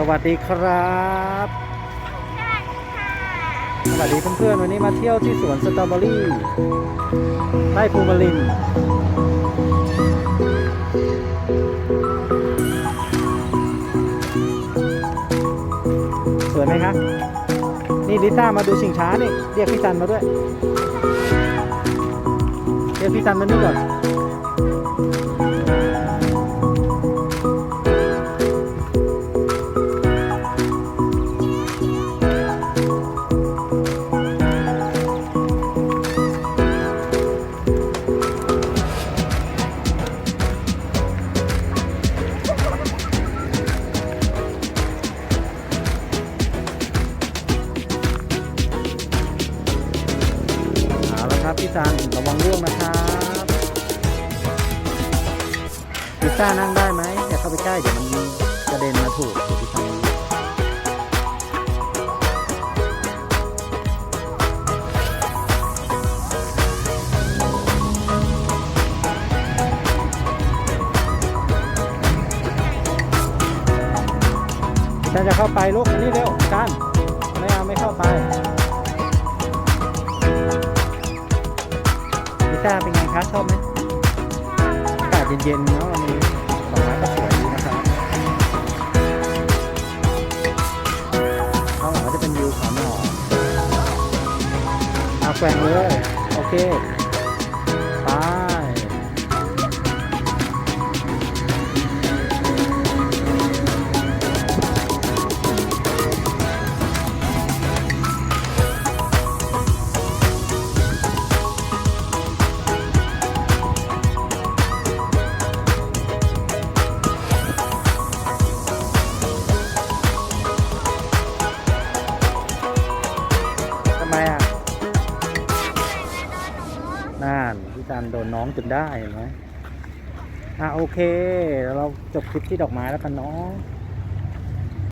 สวัสดีครับ สวัสดีเพื่อนๆ วันนี้มาเที่ยวที่สวนสตรอเบอรี่ใต้ภูมิลินทร์สวยไหมคะนี่ลิต้ามาดูชิงช้านี่ เรียกพี่จันมาด้วย เรียกพี่จันมานี่ก่อน เอาละครับพี่จันระวังร่วงนะครับพิซซ่านั่งได้ไหมอย่าเข้าไปใกล้เดี๋ยวมันกระเด็นมาถูกพี่จันพี่จันจะเข้าไปลูกอันนี้เร็วจันไม่เอาไม่เข้าไป พิซซ่าเป็นไงคะชอบไหมอากาศเย็นๆเนาะวันนี้ดอกไม้ก็สวยดีนะครับข้างหลังก็จะเป็นวิวเขาหนอนเอาแกว่งเลย โอเค นั่นพี่จันโดนน้องจนได้เห็นไหมอะโอเค เราจบคลิปที่ดอกไม้แล้วกันเนาะ